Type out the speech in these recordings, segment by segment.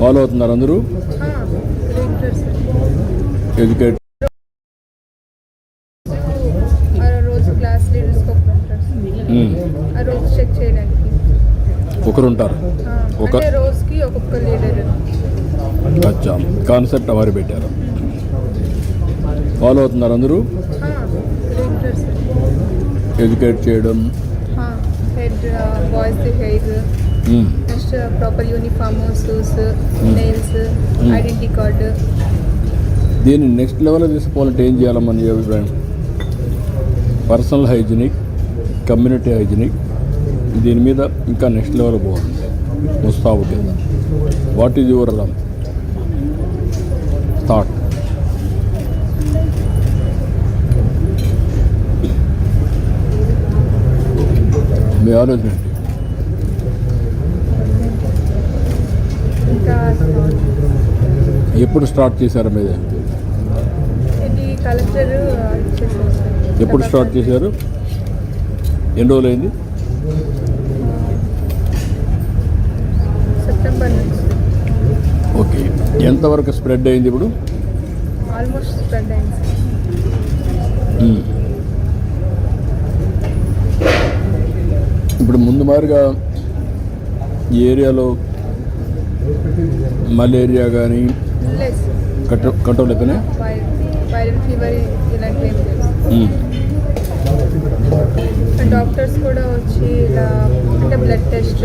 Follow అవుతున్నారు అందరూ? Educate ఆ రోజు క్లాస్ లీడర్స్ ఒకరు ఉంటారు సార్. ఆ రోజు చెక్ చేయడానికి. ఒకరు ఉంటారు ఆ, ఒక రోజుకి ఒక్కొక్క లీడర్ అచ్చా. కాన్సెప్ట్ అవర్ పెట్టారు? ఫాలో అవుతున్నారు అందరూ? ఎడ్యుకేట్ చేయడం. Head boys hair. Next proper uniform shoes nails identity card దీన్ని నెక్స్ట్ లెవెల్ తీసుకోవాలంటే ఏం చేయాలమ్మా నీ అభిప్రాయం. పర్సనల్ హైజీనిక్ కమ్యూనిటీ హైజీనిక్ దీని మీద ఇంకా నెక్స్ట్ లెవెల్ పోవాలి. ముస్తాబు కింద. వాట్ ఈజ్ యువర్ థాట్ మీ ఆలోచన ఏంటి? ఇంకా ఎప్పుడు స్టార్ట్ చేశారు మీద? ఎప్పుడు స్టార్ట్ చేశారు? ఎన్ని రోజులు అయింది సెప్టెంబర్ నుంచి. ఓకే. ఎంతవరకు స్ప్రెడ్ అయింది ఇప్పుడు? ఆల్మోస్ట్ స్ప్రెడ్ అయింది. సార్ మ్మ్. ఇప్పుడు ముందు మాదిరిగా ఈ ఏరియాలో మలేరియా కానీ కంట్రోల్ అయిపోయినాయి. డాక్టర్స్ కూడా వచ్చి ఇలా అంటే బ్లడ్ టెస్ట్.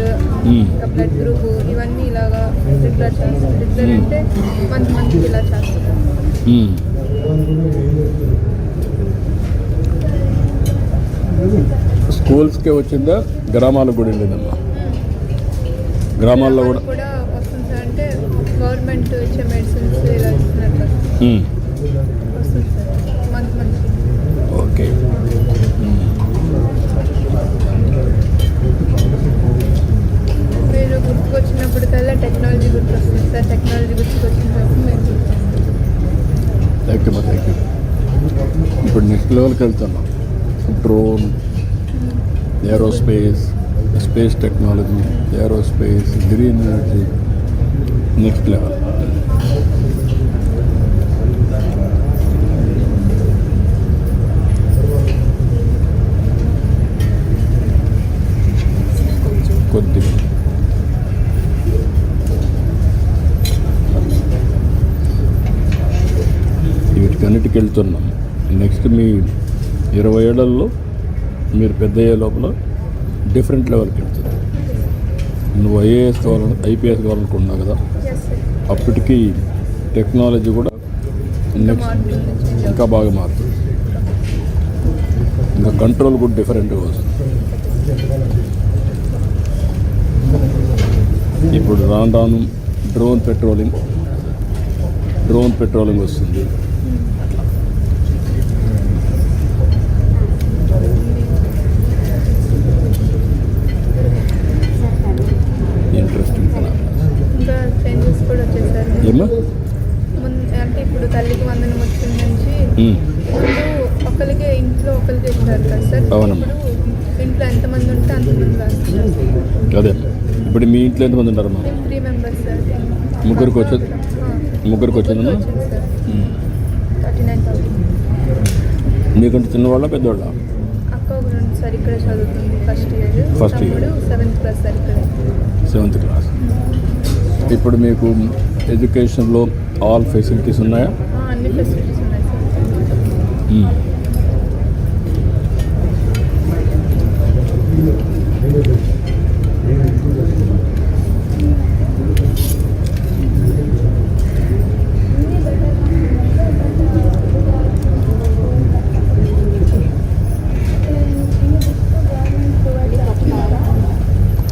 ఇంకా బ్లడ్ గ్రూప్ ఇవన్నీ ఇలాగా రెగ్యులర్ చేస్తారు రెగ్యులర్ మ్మ్. అంటే మంత్ మంత్కి ఇలా చేస్తారు. స్కూల్స్కే వచ్చిందా గ్రామాలకు కూడా వెళ్ళిందమ్మా గ్రామాల్లో కూడా గ్రామాలకు కూడా వస్తుంది సార్ అంటే గవర్నమెంట్ ఇచ్చే మెడిసిన్స్ ఇలా ఇస్తున్నారు. వస్తుంది సార్. మంత్ మంత్కి ఓకే. మీరు గుర్తుకొచ్చినప్పటికల్లా టెక్నాలజీ గుర్తొస్తుంది సార్. టెక్నాలజీ గుర్తుకొచ్చినప్పుడు మేము. థ్యాంక్ యూ థ్యాంక్ యూ ఇప్పుడు నెక్స్ట్ లెవెల్కి వెళ్తున్నాం. Drone aerospace space technology aerospace green energy. Next level కొద్దిగా. వీటికన్నిటికి వెళ్తున్నాం. నెక్స్ట్ మీ ఇరవై ఏళ్ళల్లో మీరు పెద్ద అయ్యే లోపల డిఫరెంట్ లెవెల్కి వెళ్తారు నువ్వు ఐఏఎస్ కావాలని ఐపీఎస్ కావాలనుకుంటున్నావు కదా. అప్పటికి టెక్నాలజీ కూడా నెక్స్ట్ ఇంకా బాగా మారుతుంది. ఇంకా కంట్రోల్ కూడా డిఫరెంట్గా వస్తుంది. ఇప్పుడు రాను రాను డ్రోన్ పెట్రోలింగ్ డ్రోన్ పెట్రోలింగ్ వస్తుంది ఇంట్రెస్టింగ్ ఇంకా చేంజెస్ కూడా వచ్చేసారు ఏమా ముందు అంటే ఇప్పుడు తల్లికి వందనం వచ్చిన నుంచి ఒకరికే ఇంట్లో ఒకరికి ఇస్తారు కదా సార్? అవునమ్మా. ఇంట్లో ఎంతమంది ఉంటే అంతమంది అదే. ఇప్పుడు మీ ఇంట్లో ఎంతమంది ఉంటారమ్మా? మేము త్రీ మెంబర్స్ సార్. ముగ్గురికి వచ్చేది ముగ్గురికి వచ్చిందమ్మా? నీకంటే చిన్నవాళ్ళ పెద్దవాళ్ళ? అక్క ఒక రెండు సార్ ఇక్కడ చదువుతుంది ఫస్ట్ ఇయర్ year. తమ్ముడు సెవెంత్ క్లాస్ సార్ ఇక్కడ. సెవెంత్ క్లాస్ ఇప్పుడు మీకు ఎడ్యుకేషన్లో ఆల్ ఫెసిలిటీస్ ఉన్నాయా? ఆ, అన్ని ఫెసిలిటీస్ ఉన్నాయి సార్ మ్మ్.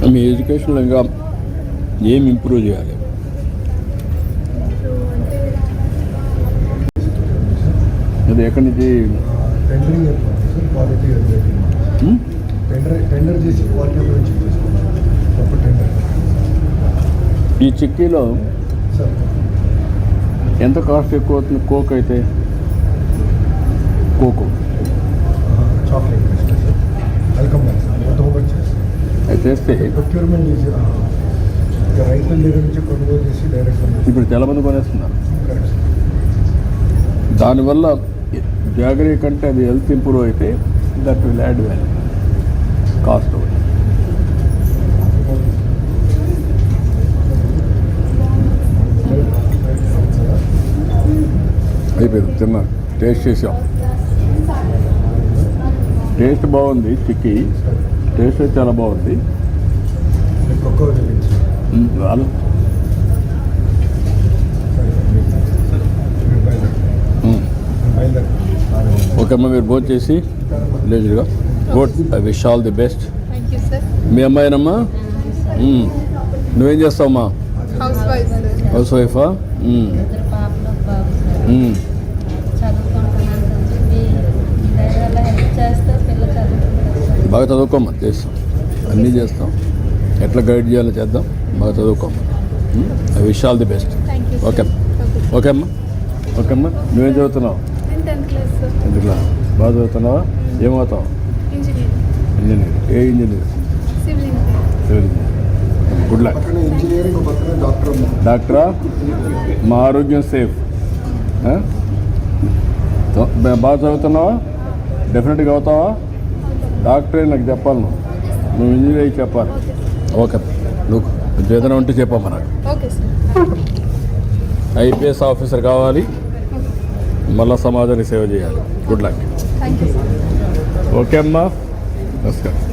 మీ ఎడ్యుకేషన్లో ఇంకా ఏం ఇంప్రూవ్ చేయాలి ఇప్పుడు అంటే అది ఎక్కడి నుంచి? టెండరింగ్ సార్ క్వాలిటీ మ్మ్? టెండర్ టెండర్ చేసి క్వాలిటీ గురించి టెండర్ ఈ చిక్కీలో ఎంత కాస్ట్ ఎక్కువ అవుతుంది? కోక్ అయితే? కోకో. చాక్లెట్ వెల్కమ్ చేస్తాం ప్రొక్యూర్మెంట్ రైతుల దగ్గర నుంచి కొనుగోలు చేసి డైరెక్ట్. ఇప్పుడు చాలామంది కొనేస్తున్నారు. దానివల్ల జాగరీ కంటే అది హెల్త్ ఇంప్రూవ్ అయితే that will add value cost అయిపోయింది. తిన్నా. టేస్ట్ చేసాం. టేస్ట్ బాగుంది చిక్కీ టేస్ట్ చాలా బాగుంది. అమ్మ మీరు భోజనం చేసి లేజుగా good I wish all the best మీ అమ్మాయినమ్మా? మ్మ్. నువ్వేం చేస్తావమ్మా? హౌస్ వైఫ్ బాగా చదువుకోమ్మా చేస్తాం. అన్నీ చేస్తాం. ఎట్లా గైడ్ చేయాలో చేద్దాం. బాగా చదువుకోమ్మా. I wish all the best okay okay అమ్మా. ఓకే అమ్మా. నువ్వేం చదువుతున్నావు? నేను టెన్త్ క్లాస్. సార్ ఎందుకులా బాగా చదువుతున్నావా? ఏమవుతావు? ఇంజనీరింగ్ ఇంజనీర్ ఏ engineer civil engineer good luck doctor మా ఆరోగ్యం సేఫ్ బాగా చదువుతున్నావా? డెఫినెట్గా అవుతావా? డాక్టరే నాకు చెప్పాలి నువ్వు. నువ్వు ఇంజనీర్ అయ్యి చెప్పాలి. ఓకే నువ్వు కొంచెం ఏదైనా ఉంటే చెప్పమ్మా నాకు. ఐపీఎస్ ఆఫీసర్ కావాలి. మళ్ళా సమాజానికి సేవ చేయాలి. గుడ్ లక్ ఓకే అమ్మా. నమస్కారం.